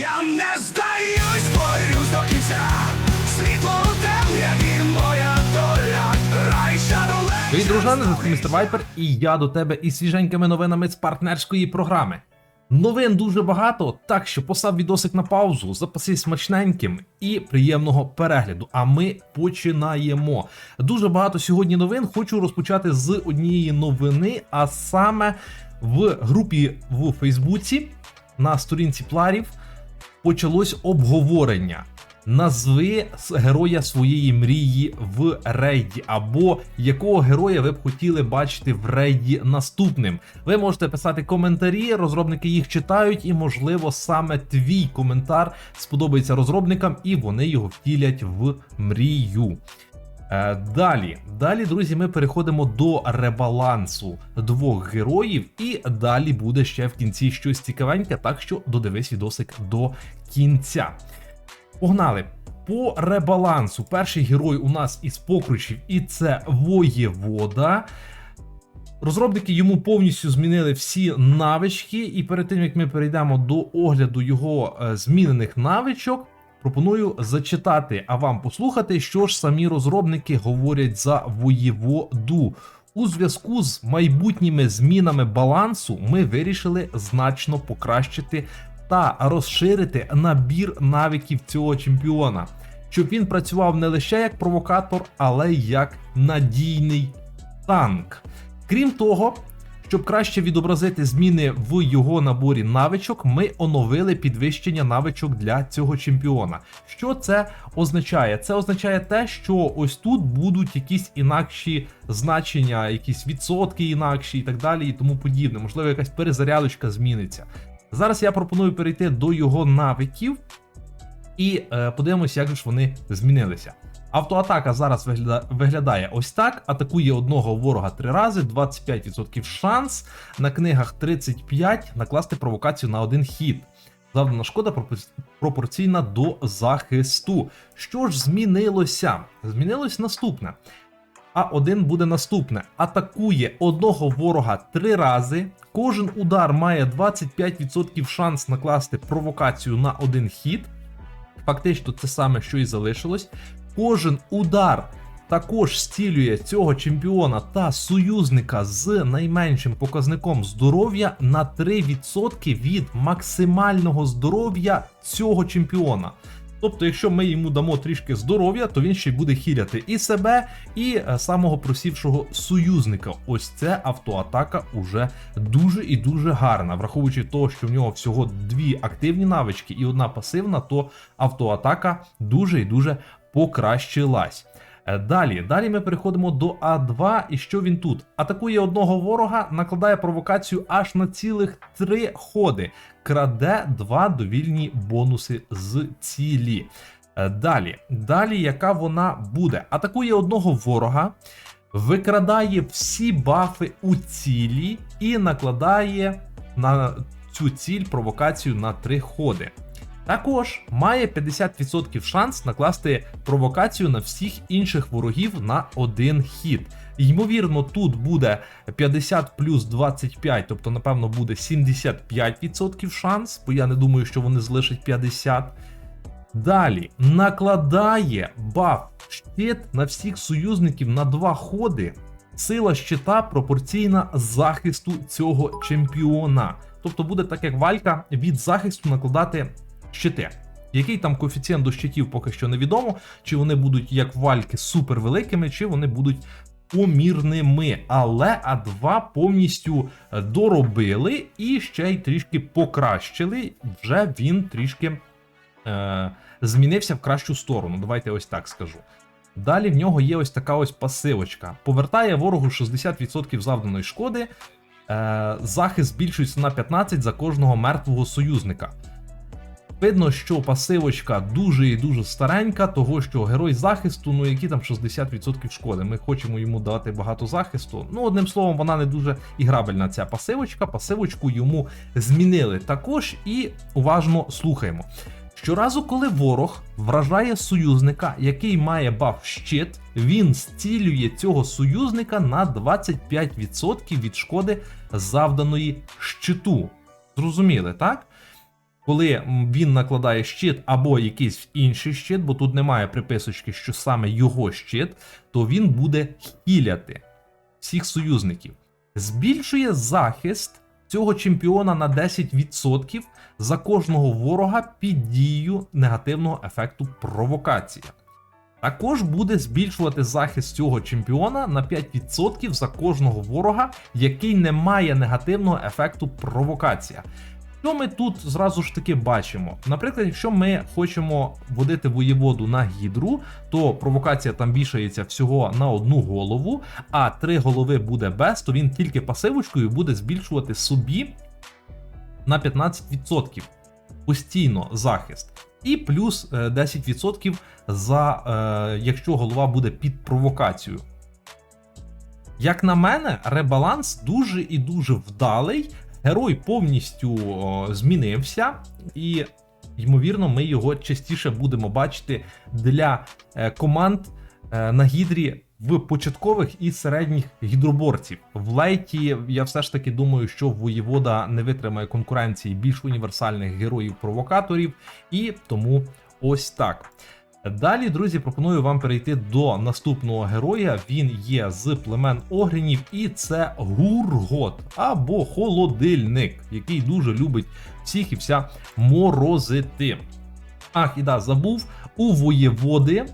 Я не здаюсь, борюсь до кінця. Світло темряві, моя доля, рай шаруле. Привіт, дружани, це містер Вайпер, і я до тебе із свіженькими новинами з партнерської програми. Новин дуже багато, так що постав відосик на паузу, запасись смачненьким і приємного перегляду. А ми починаємо. Дуже багато сьогодні новин. Хочу розпочати з однієї новини, а саме в групі в Фейсбуці на сторінці Пларів почалось обговорення. Назви героя своєї мрії в рейді, або якого героя ви б хотіли бачити в рейді наступним. Ви можете писати коментарі, розробники їх читають, і, можливо, саме твій коментар сподобається розробникам, і вони його втілять в мрію. Е, Далі, далі, друзі, ми переходимо до ребалансу двох героїв, і далі буде ще в кінці щось цікавеньке, так що додивись відосик до кінця. Погнали! По ребалансу. Перший герой у нас із покручів, і це воєвода. Розробники йому повністю змінили всі навички, і перед тим як ми перейдемо до огляду його е, змінених навичок, пропоную зачитати, а вам послухати, що ж самі розробники говорять за воєводу. У зв'язку з майбутніми змінами балансу ми вирішили значно покращити та розширити набір навиків цього чемпіона, щоб він працював не лише як провокатор, але й як надійний танк. Крім того, щоб краще відобразити зміни в його наборі навичок, ми оновили підвищення навичок для цього чемпіона. Що це означає? Це означає те, що ось тут будуть якісь інакші значення, якісь відсотки інакші і так далі, і тому подібне. Можливо, якась перезарядочка зміниться. Зараз я пропоную перейти до його навиків і е, подивимося, як ж вони змінилися. Автоатака зараз виглядає ось так: атакує одного ворога три рази, 25% шанс. На книгах 35 накласти провокацію на один хід. Завдана шкода пропорційна до захисту. Що ж змінилося? Змінилось наступне. А1 буде наступне: атакує одного ворога три рази. Кожен удар має 25% шанс накласти провокацію на один хід. Фактично, це саме, що і залишилось. Кожен удар також зцілює цього чемпіона та союзника з найменшим показником здоров'я на 3% від максимального здоров'я цього чемпіона. Тобто, якщо ми йому дамо трішки здоров'я, то він ще й буде хіляти і себе, і е, самого просівшого союзника. Ось це автоатака уже дуже і дуже гарна. Враховуючи того, що в нього всього дві активні навички і одна пасивна, то автоатака дуже і дуже покращилась. Е, Далі, далі ми переходимо до А2, і що він тут? Атакує одного ворога, накладає провокацію аж на цілих три ходи, краде два довільні бонуси з цілі. Е, Далі, далі, яка вона буде? Атакує одного ворога, викрадає всі бафи у цілі і накладає на цю ціль провокацію на три ходи. Також має 50% шанс накласти провокацію на всіх інших ворогів на один хід. Ймовірно, тут буде 50 плюс 25, тобто, напевно, буде 75% шанс, бо я не думаю, що вони залишать 50. Далі накладає баф щит на всіх союзників на два ходи. Сила щита пропорційна захисту цього чемпіона. Тобто буде так, як валька від захисту накладати щити. Який там коефіцієнт до щитів поки що невідомо, чи вони будуть як вальки супер великими, чи вони будуть помірними. Але А2 повністю доробили і ще й трішки покращили. Вже він трішки е, змінився в кращу сторону. Давайте ось так скажу. Далі в нього є ось така ось пасивочка. Повертає ворогу 60% завданої шкоди. Е, захист збільшується на 15 за кожного мертвого союзника. Видно, що пасивочка дуже і дуже старенька, того що герой захисту, ну які там 60% шкоди. Ми хочемо йому дати багато захисту. Ну, одним словом, вона не дуже іграбельна ця пасивочка. Пасивочку йому змінили також і уважно слухаємо. Щоразу, коли ворог вражає союзника, який має баф щит, він зцілює цього союзника на 25% від шкоди завданої щиту. Зрозуміли, так? Коли він накладає щит або якийсь інший щит, бо тут немає приписочки, що саме його щит, то він буде хіляти всіх союзників. Збільшує захист цього чемпіона на 10% за кожного ворога під дією негативного ефекту провокація. Також буде збільшувати захист цього чемпіона на 5% за кожного ворога, який не має негативного ефекту провокація. Що ми тут зразу ж таки бачимо? Наприклад, якщо ми хочемо водити воєводу на гідру, то провокація там вішається всього на одну голову, а три голови буде без, то він тільки пасивочкою буде збільшувати собі на 15% постійно захист. І плюс е, 10% за е, якщо голова буде під провокацією. Як на мене, ребаланс дуже і дуже вдалий. Герой повністю о, змінився, і, ймовірно, ми його частіше будемо бачити для е, команд е, на гідрі в початкових і середніх гідроборців. В лейті я все ж таки думаю, що воєвода не витримає конкуренції більш універсальних героїв-провокаторів, і тому ось так. Далі, друзі, пропоную вам перейти до наступного героя. Він є з племен Огрінів, і це Гургот або холодильник, який дуже любить всіх і вся морозити. Ах, і да, забув у воєводи.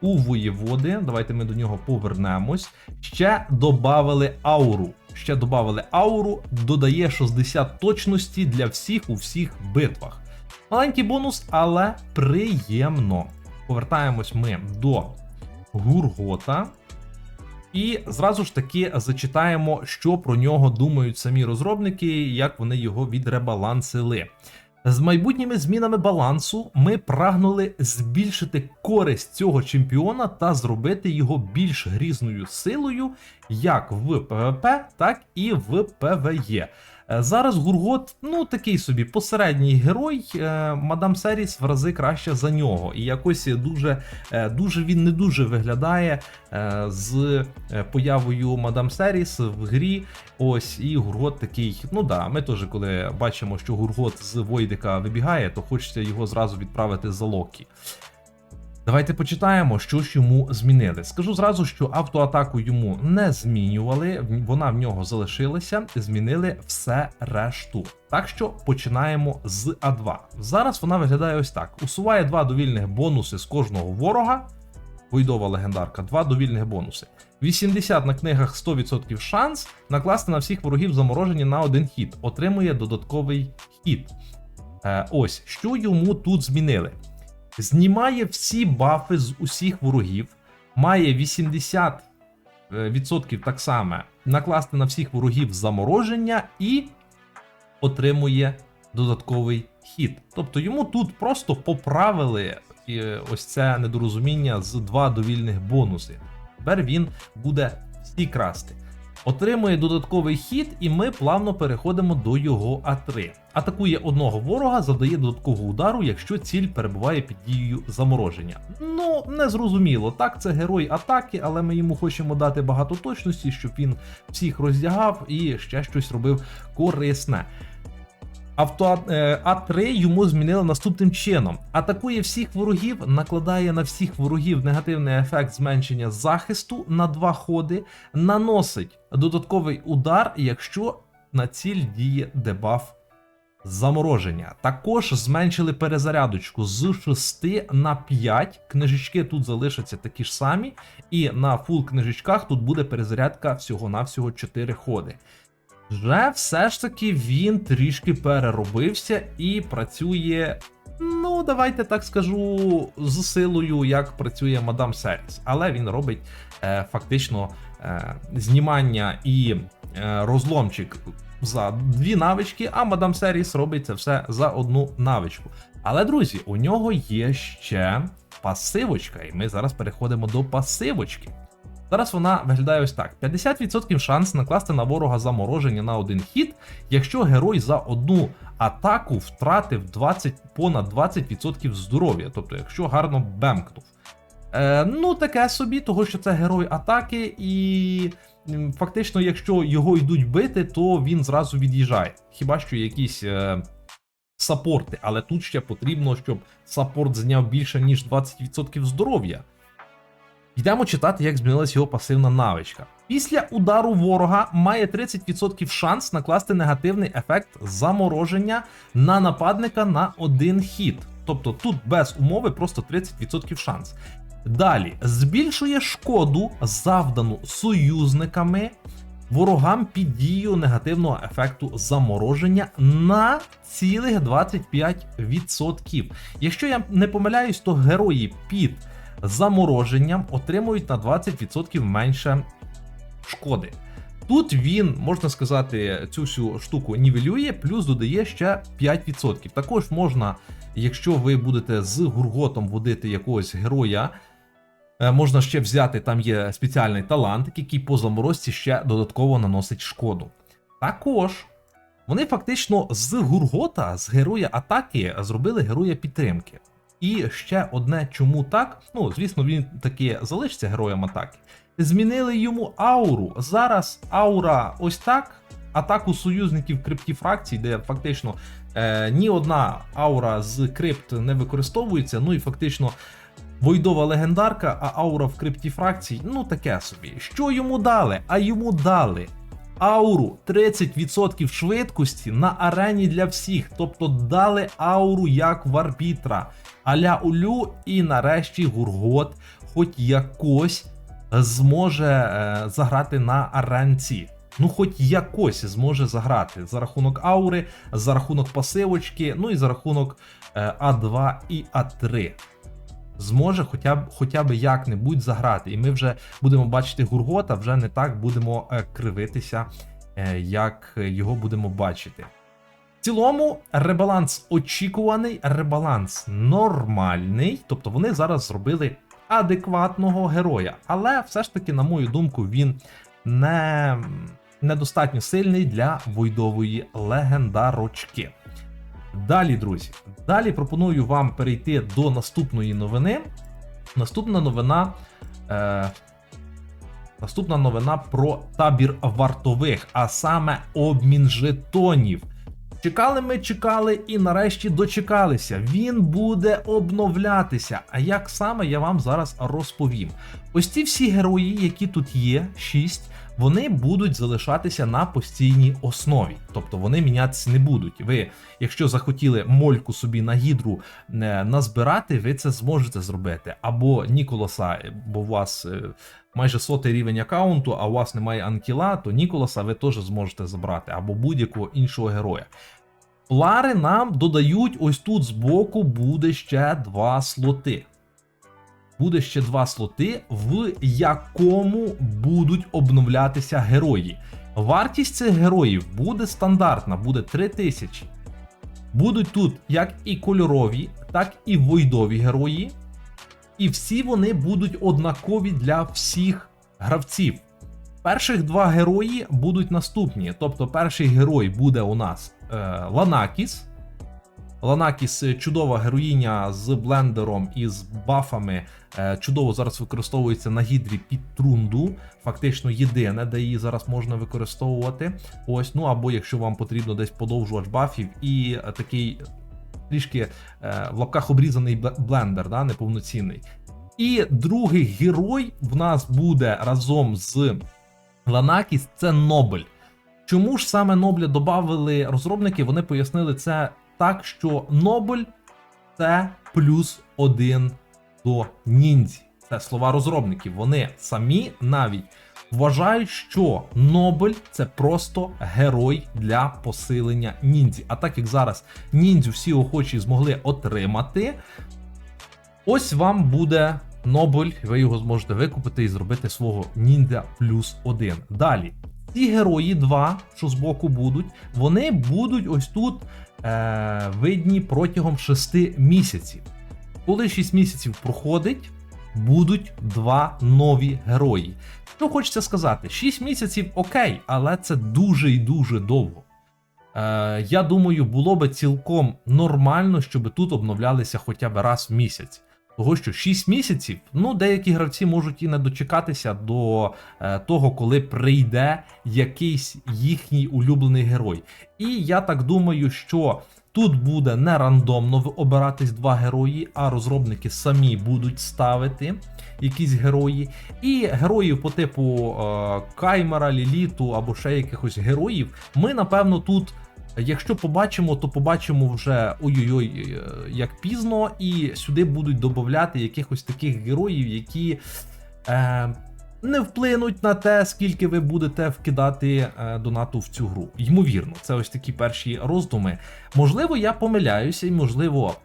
У воєводи, давайте ми до нього повернемось. Ще додали ауру. Ще додали ауру, додає 60 точності для всіх у всіх битвах. Маленький бонус, але приємно. Повертаємось ми до Гургота. І зразу ж таки зачитаємо, що про нього думають самі розробники, як вони його відребалансили. З майбутніми змінами балансу ми прагнули збільшити користь цього чемпіона та зробити його більш грізною силою як в ПВП, так і в ПВЕ. Е, Зараз Гургот, ну такий собі посередній герой. е, Мадам Серіс в рази краще за нього. І якось дуже, е, дуже він не дуже виглядає з появою Мадам Серіс в грі. Ось і Гургот такий. Ну да, ми теж, коли бачимо, що Гургот з Войдика вибігає, то хочеться його зразу відправити за Локі. Давайте почитаємо, що ж йому змінили. Скажу зразу, що автоатаку йому не змінювали, вона в нього залишилася, змінили все решту. Так що починаємо з А2. Зараз вона виглядає ось так: усуває два довільних бонуси з кожного ворога. Войдова легендарка, два довільних бонуси. 80 на книгах 100% шанс накласти на всіх ворогів заморожені на один хід. Отримує додатковий хід. Е, ось що йому тут змінили. Знімає всі бафи з усіх ворогів, має 80% е, так само накласти на всіх ворогів замороження і отримує додатковий хід. Тобто йому тут просто поправили е, ось це недорозуміння з два довільних бонуси. Тепер він буде всі красти. Отримує додатковий хід, і ми плавно переходимо до його А3. Атакує одного ворога, завдає додаткового удару, якщо ціль перебуває під дією замороження. Ну, не зрозуміло. Так, це герой атаки, але ми йому хочемо дати багато точності, щоб він всіх роздягав і ще щось робив корисне. Авто е, А3 йому змінили наступним чином: атакує всіх ворогів, накладає на всіх ворогів негативний ефект зменшення захисту на два ходи, наносить додатковий удар, якщо на ціль діє дебаф замороження. Також зменшили перезарядочку з 6 на 5. Книжечки тут залишаться такі ж самі, і на фул книжечках тут буде перезарядка всього-навсього 4 ходи. Вже все ж таки він трішки переробився і працює. Ну, давайте так скажу, з силою, як працює Мадам Серіс. Але він робить е, фактично е, знімання і е, розломчик за дві навички, а Мадам Серіс робить це все за одну навичку. Але, друзі, у нього є ще пасивочка, і ми зараз переходимо до пасивочки. Зараз вона виглядає ось так: 50% шанс накласти на ворога замороження на один хід, якщо герой за одну атаку втратив 20, понад 20% здоров'я, тобто якщо гарно бемкнув. Е, ну, таке собі, того що це герой атаки, і фактично, якщо його йдуть бити, то він зразу від'їжджає. Хіба що якісь е, саппорти, але тут ще потрібно, щоб саппорт зняв більше ніж 20% здоров'я. Йдемо читати, як змінилась його пасивна навичка. Після удару ворога має 30% шанс накласти негативний ефект замороження на нападника на один хід. Тобто тут без умови просто 30% шанс. Далі збільшує шкоду, завдану союзниками ворогам під дією негативного ефекту замороження на цілих 25%. Якщо я не помиляюсь, то герої під замороженням отримують на 20% менше шкоди. Тут він, можна сказати, цю всю штуку нівелює, плюс додає ще 5%. Також можна, якщо ви будете з гурготом водити якогось героя, е, можна ще взяти, там є спеціальний талант, який по заморозці ще додатково наносить шкоду. Також вони фактично з гургота, з героя атаки, зробили героя підтримки. І ще одне, чому так? Ну, звісно, він таки залишиться героєм атаки. Змінили йому ауру. Зараз аура ось так. Атаку союзників крипті фракцій, де фактично е, ні одна аура з крипт не використовується. Ну і фактично Войдова легендарка, а аура в крипті фракцій, ну таке собі. Що йому дали? А йому дали ауру 30% швидкості на арені для всіх. Тобто дали ауру як в арбітра, аля улю, і нарешті Гургот, хоч якось зможе е, заграти на аренці. Ну, хоч якось зможе заграти за рахунок аури, за рахунок пасивочки, ну і за рахунок е, А2 і А3 зможе хоча б хоча б як-небудь заграти. І ми вже будемо бачити Гургота, вже не так будемо е, кривитися, як його будемо бачити. Цілому, ребаланс очікуваний, ребаланс нормальний. Тобто вони зараз зробили адекватного героя. Але все ж таки, на мою думку, він не недостатньо сильний для войдової легендарочки. Далі, друзі, далі пропоную вам перейти до наступної новини. Наступна новина. Е, Наступна новина про табір вартових, а саме обмін жетонів. Чекали ми, чекали і нарешті дочекалися. Він буде обновлятися. А як саме я вам зараз розповім. Ось ці всі герої, які тут є, 6, вони будуть залишатися на постійній основі, тобто вони мінятися не будуть. Ви, якщо захотіли мольку собі на гідру е, назбирати, ви це зможете зробити. Або Ніколаса, бо у вас е, майже сотий рівень аккаунту, а у вас немає анкіла, то Ніколаса ви теж зможете забрати, або будь-якого іншого героя. Плари нам додають ось тут збоку буде ще два слоти буде ще два слоти, в якому будуть обновлятися герої. Вартість цих героїв буде стандартна, буде 3000. Будуть тут як і кольорові, так і войдові герої. І всі вони будуть однакові для всіх гравців. Перших два герої будуть наступні. Тобто, перший герой буде у нас е, Ланакіс. Ланакіс чудова героїня з блендером і з бафами. Е, Чудово зараз використовується на гідрі під трунду. Фактично єдине, де її зараз можна використовувати. Ось, ну або якщо вам потрібно десь подовжувач бафів і е, такий трішки е, в лапках обрізаний блендер, да, неповноцінний. І другий герой в нас буде разом з Ланакіс, це Нобель. Чому ж саме Нобля додали розробники? Вони пояснили це так, що Нобель це плюс один до ніндзі. Це слова розробників. Вони самі навіть вважають, що Нобель це просто герой для посилення ніндзі. А так як зараз ніндзю всі охочі змогли отримати, ось вам буде Нобель, ви його зможете викупити і зробити свого ніндзя плюс один. Далі. Ці герої, два, що збоку будуть, вони будуть ось тут е, видні протягом 6 місяців. Коли 6 місяців проходить, будуть два нові герої. Ну, хочеться сказати, 6 місяців окей, але це дуже і дуже довго. Е, я думаю, було би цілком нормально, щоб тут обновлялися хоча б раз в місяць. Того що 6 місяців, ну деякі гравці можуть і не дочекатися до е, того, коли прийде якийсь їхній улюблений герой. І я так думаю, що Тут буде не рандомно обиратись два герої, а розробники самі будуть ставити якісь герої. І героїв по типу е, Каймера, Ліліту або ще якихось героїв. Ми, напевно, тут. Якщо побачимо, то побачимо вже ой-ой-ой, е, як пізно, і сюди будуть додати якихось таких героїв, які е, не вплинуть на те, скільки ви будете вкидати е, донату в цю гру. Ймовірно, це ось такі перші роздуми. Можливо, я помиляюся, і можливо.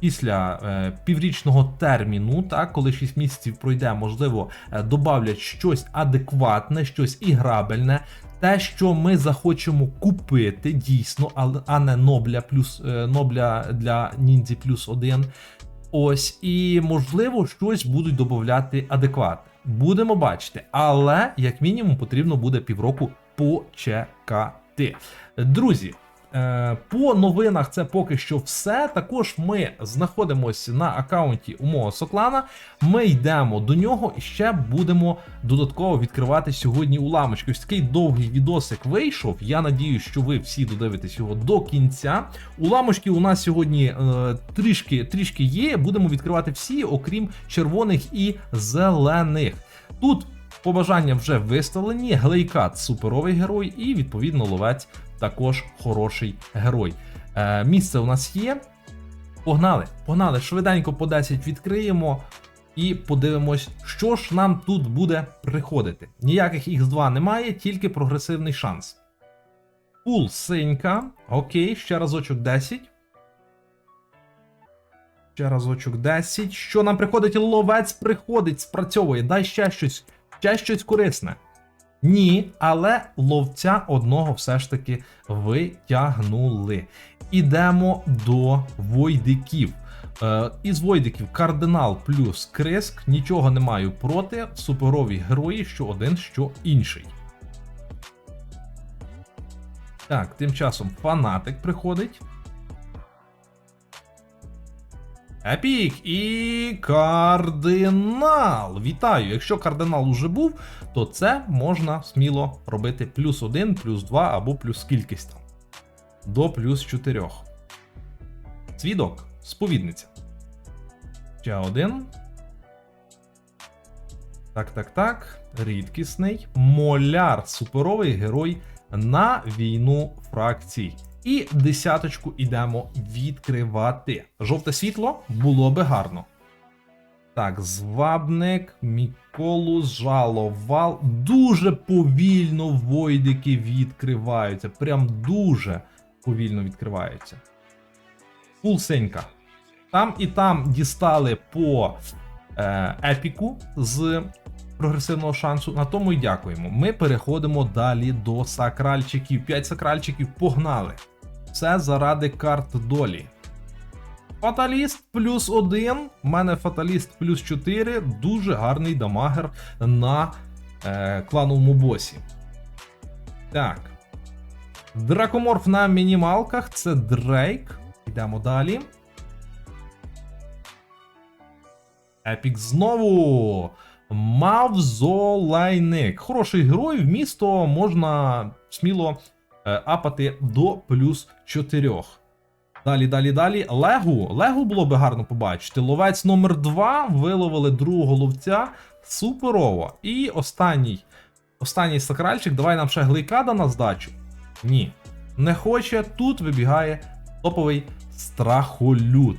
Після е, піврічного терміну, так, коли 6 місяців пройде, можливо, е, добавлять щось адекватне, щось іграбельне, те, що ми захочемо купити дійсно, а не Нобля плюс е, Нобля для ніндзі плюс один. Ось, і можливо, щось будуть додати адекватне. Будемо бачити, але як мінімум потрібно буде півроку почекати. Друзі. Е, По новинах це поки що все. Також ми знаходимося на аккаунті у мого Соклана. Ми йдемо до нього і ще будемо додатково відкривати сьогодні уламочки. Ось такий довгий відосик вийшов. Я надію, що ви всі додивитесь його до кінця. Уламочки у нас сьогодні е, трішки, трішки є. Будемо відкривати всі, окрім червоних і зелених. Тут побажання вже виставлені. Глейкат суперовий герой, і відповідно ловець також хороший герой. Е, місце у нас є. Погнали, погнали, швиденько по 10 відкриємо і подивимось, що ж нам тут буде приходити. Ніяких Х2 немає, тільки прогресивний шанс. Пул синька. Окей, ще разочок 10. Ще разочок 10. Що нам приходить? Ловець приходить, спрацьовує. Дай ще щось, ще щось корисне. Ні, але ловця одного все ж таки витягнули. Ідемо до Войдиків. Е, із Войдиків кардинал плюс криск. Нічого не маю проти. Суперові герої, що один, що інший. Так, тим часом фанатик приходить. Епік і кардинал. Вітаю! Якщо кардинал уже був, то це можна сміло робити плюс 1, плюс 2 або плюс кількість там. До плюс 4. Свідок, сповідниця. Ще один. Так, так, так. Рідкісний. Моляр, суперовий герой на війну фракцій. І десяточку ідемо відкривати. Жовте світло було би гарно. Так, звабник, Міколу, жаловал. Дуже повільно войдики відкриваються. Прям дуже повільно відкриваються. Пулсенька. Там і там дістали по е, епіку з прогресивного шансу. На тому й дякуємо. Ми переходимо далі до сакральчиків. 5 сакральчиків погнали. Все заради карт долі. Фаталіст плюс 1. У мене фаталіст плюс 4. Дуже гарний дамагер на е, клановому босі. Так. Дракоморф на мінімалках. Це Дрейк. Йдемо далі. Епік знову. Мавзолайник. Хороший герой, в місто можна сміло е, апати до плюс 4. Далі, далі, далі. Легу. Легу було би гарно побачити. Ловець номер 2 виловили другого ловця. Суперово. І останній. Останній сакральчик. Давай нам ще глейкада на здачу. Ні. Не хоче. Тут вибігає топовий страхолюд.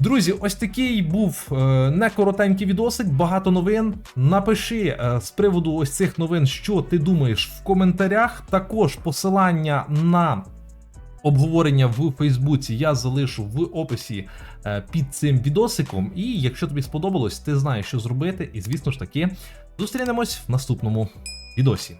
Друзі, ось такий був е, не коротенький відосик, багато новин. Напиши е, з приводу ось цих новин, що ти думаєш в коментарях. Також посилання на обговорення в Фейсбуці я залишу в описі е, під цим відосиком. І якщо тобі сподобалось, ти знаєш, що зробити. І звісно ж таки, зустрінемось в наступному відосі.